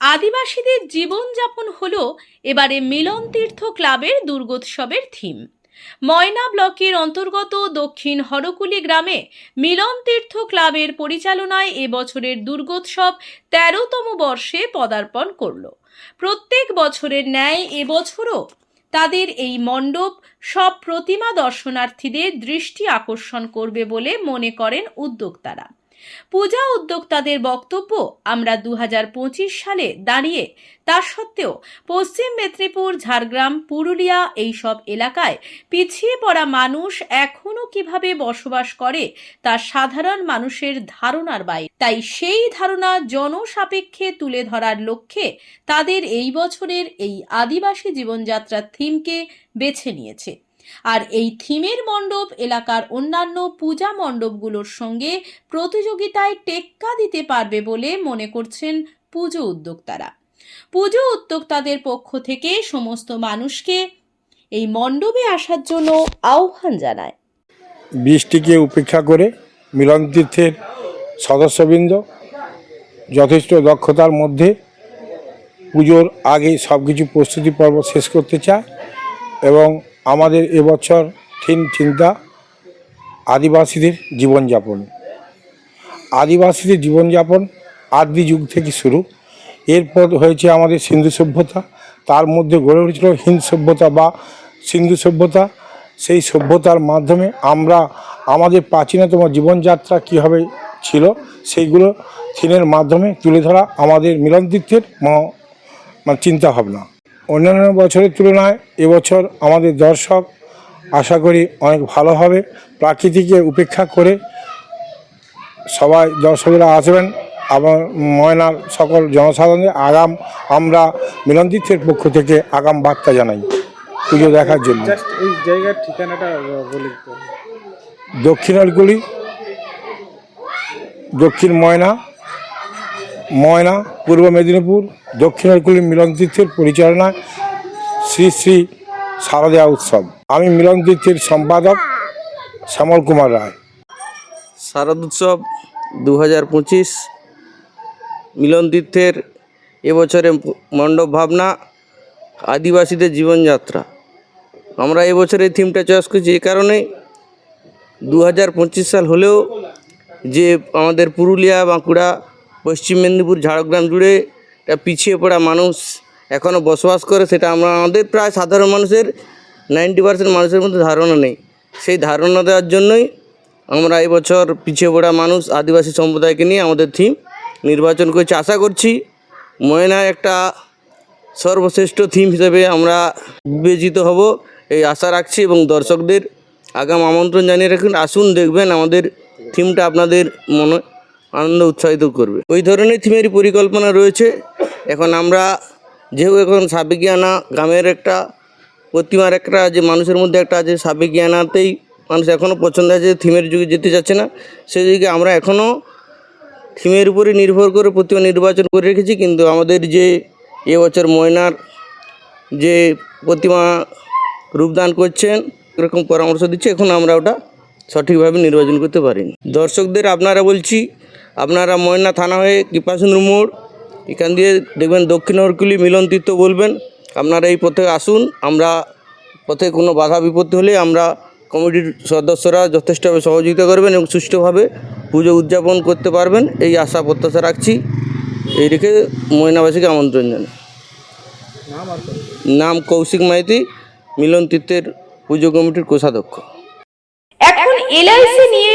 আদিবাসীদের জীবনযাপন হল এবারে মিলন তীর্থ ক্লাবের দুর্গোৎসবের থিম। ময়না ব্লকের অন্তর্গত দক্ষিণ হরকুলি গ্রামে মিলন তীর্থ ক্লাবের পরিচালনায় এবছরের দুর্গোৎসব তেরোতম বর্ষে পদার্পণ করল। প্রত্যেক বছরের ন্যায় এবছরও তাদের এই মণ্ডপ সব প্রতিমা দর্শনার্থীদের দৃষ্টি আকর্ষণ করবে বলে মনে করেন উদ্যোক্তারা। পূজা উদ্যোক্তাদের বক্তব্য আমরা দু হাজার পঁচিশ সালে দাঁড়িয়ে, তা সত্ত্বেও পশ্চিম মেদিনীপুর, ঝাড়গ্রাম, পুরুলিয়া এইসব এলাকায় পিছিয়ে পড়া মানুষ এখনও কীভাবে বসবাস করে তা সাধারণ মানুষের ধারণার বাইরে। তাই সেই ধারণা জনসাপেক্ষে তুলে ধরার লক্ষ্যে তাদের এই বছরের এই আদিবাসী জীবনযাত্রার থিমকে বেছে নিয়েছে। আর এই থিমের মণ্ডপ এলাকার অন্যান্য পূজা মণ্ডপগুলোর সঙ্গে প্রতিযোগিতায় টেক্কা দিতে পারবে বলে মনে করছেন পুজো উদ্যোক্তারা। পুজো উদ্যোক্তাদের পক্ষ থেকে সমস্ত মানুষকে এই মণ্ডপে আসার জন্য আহ্বান জানায়। বৃষ্টিকে উপেক্ষা করে মিলন তীর্থের সদস্যবৃন্দ যথেষ্ট দক্ষতার মধ্যে পুজোর আগে সব কিছু প্রস্তুতি পর্ব শেষ করতে চায় এবং আমাদের এবছর থিম চিন্তা আদিবাসীদের জীবনযাপন। আদিবাসীদের জীবনযাপন আদি যুগ থেকে শুরু। এরপর হয়েছে আমাদের সিন্ধু সভ্যতা, তার মধ্যে গড়ে উঠেছিল হিন্দ সভ্যতা বা সিন্ধু সভ্যতা। সেই সভ্যতার মাধ্যমে আমরা আমাদের প্রাচীনতম জীবনযাত্রা কীভাবে ছিল, সেইগুলো থিমের মাধ্যমে তুলে ধরা আমাদের মিলন তীর্থের ম- মানে চিন্তাভাবনা। অন্যান্য বছরের তুলনায় এবছর আমাদের দর্শক আশা করি অনেক ভালো হবে। প্রাকৃতিকে উপেক্ষা করে সবাই দর্শকরা আসবেন। আবার ময়নার সকল জনসাধারণের আগাম আমরা মিলনতীর্থের পক্ষ থেকে আগাম বার্তা জানাই। পুজো দেখার জন্য। এই জায়গার ঠিকানাটা বলে দিতে দক্ষিণ আলগুলি দক্ষিণ ময়না ময়না, পূর্ব মেদিনীপুর দক্ষিণ আলগুলি মিলন তীর্থের পরিচালনায় শ্রী শ্রী শারদা উৎসব। আমি মিলন তীর্থের সম্পাদক শ্যামল কুমার রায়। শারদ উৎসব দু হাজার পঁচিশ, মিলন তীর্থের এবছরে মণ্ডপ ভাবনা, আদিবাসীদের জীবনযাত্রা। আমরা এবছর এই থিমটা চয়েস করছি এই কারণে দু হাজার পঁচিশ সাল হলেও যে আমাদের পুরুলিয়া, বাঁকুড়া পশ্চিম মেদিনীপুর, ঝাড়গ্রাম জুড়ে একটা পিছিয়ে পড়া মানুষ এখনও বসবাস করে, সেটা আমরা আমাদের প্রায় সাধারণ মানুষের নাইনটি পার্সেন্ট মানুষের মধ্যে ধারণা নেই। সেই ধারণা দেওয়ার জন্যই আমরা এবছর পিছিয়ে পড়া মানুষ, আদিবাসী সম্প্রদায়কে নিয়ে আমাদের থিম নির্বাচন করছি। আশা করছি ময়না একটা সর্বশ্রেষ্ঠ থিম হিসেবে আমরা বিবেচিত হব, এই আশা রাখছি এবং দর্শকদের আগাম আমন্ত্রণ জানিয়ে রাখুন। আসুন, দেখবেন আমাদের থিমটা আপনাদের মনে আনন্দ উৎসাহিত করবে। ওই ধরনের থিমেরই পরিকল্পনা রয়েছে। এখন আমরা যেহেতু এখন সাবেকিয়ানা গ্রামের একটা প্রতিমার একটা যে মানুষের মধ্যে একটা আছে সাবেকিয়ানাতেই মানুষ এখনও পছন্দ আছে থিমের যুগে যেতে চাচ্ছে না, সেই দিকে আমরা এখনও থিমের উপরে নির্ভর করে প্রতিমা নির্বাচন করে রেখেছি। কিন্তু আমাদের যে এবছর ময়নার যে প্রতিমা রূপদান করছেন, এরকম পরামর্শ দিচ্ছে, এখন আমরা ওটা সঠিকভাবে নির্বাচন করতে পারিনি। দর্শকদের আপনারা বলছি আপনারা ময়না থানা হয়ে কৃপাসুন্দর মোড়, এখান দিয়ে দেখবেন দক্ষিণ হরকুলি মিলন তীর্থ বলবেন। আপনারা এই পথে আসুন, আমরা পথে কোনো বাধা বিপত্তি হলে আমরা কমিটির সদস্যরা যথেষ্টভাবে সহযোগিতা করবেন এবং সুষ্ঠুভাবে পুজো উদযাপন করতে পারবেন। এই আশা, প্রত্যাশা রাখছি। এই রেখে ময়নাবাসীকে আমন্ত্রণ জানাই। নাম কৌশিক মাইতি মিলন তীর্থের পুজো কমিটির কোষাধ্যক্ষ। এখন এলআইসি নিয়ে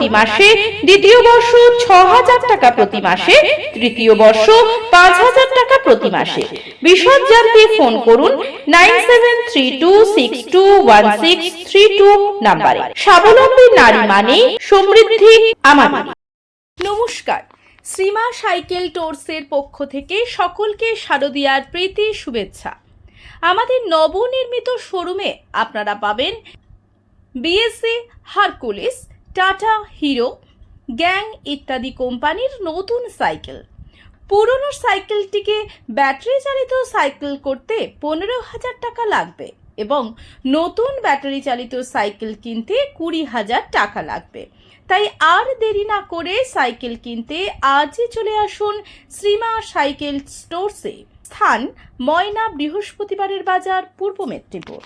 প্রতি মাসে, দ্বিতীয় বর্ষ ছ হাজার টাকা প্রতি মাসে, তৃতীয় বর্ষ পাঁচ হাজার টাকা প্রতি মাসে। বিশদ জানতে ফোন করুন nine seven three two six two one six three two নাম্বারে। স্বাবলম্বী নারী মানে সমৃদ্ধি আমাদের। নমস্কার। শ্রীমা সাইকেল টোর্সের পক্ষ থেকে সকলকে শারদীয়ার প্রীতি, শুভেচ্ছা। আমাদের নবনির্মিত শোরুমে আপনারা পাবেন বিএসসি হারকুলিস টাটা হিরো, গ্যাং ইত্যাদি কোম্পানির নতুন সাইকেল। পুরনো সাইকেলটিকে ব্যাটারি চালিত সাইকেল করতে পনেরো হাজার টাকা লাগবে এবং নতুন ব্যাটারি চালিত সাইকেল কিনতে কুড়ি হাজার টাকা লাগবে। তাই আর দেরি না করে সাইকেল কিনতে আজই চলে আসুন শ্রীমা সাইকেল স্টোরসে। স্থান ময়না বৃহস্পতিবারের বাজার, পূর্ব মেদিনীপুর।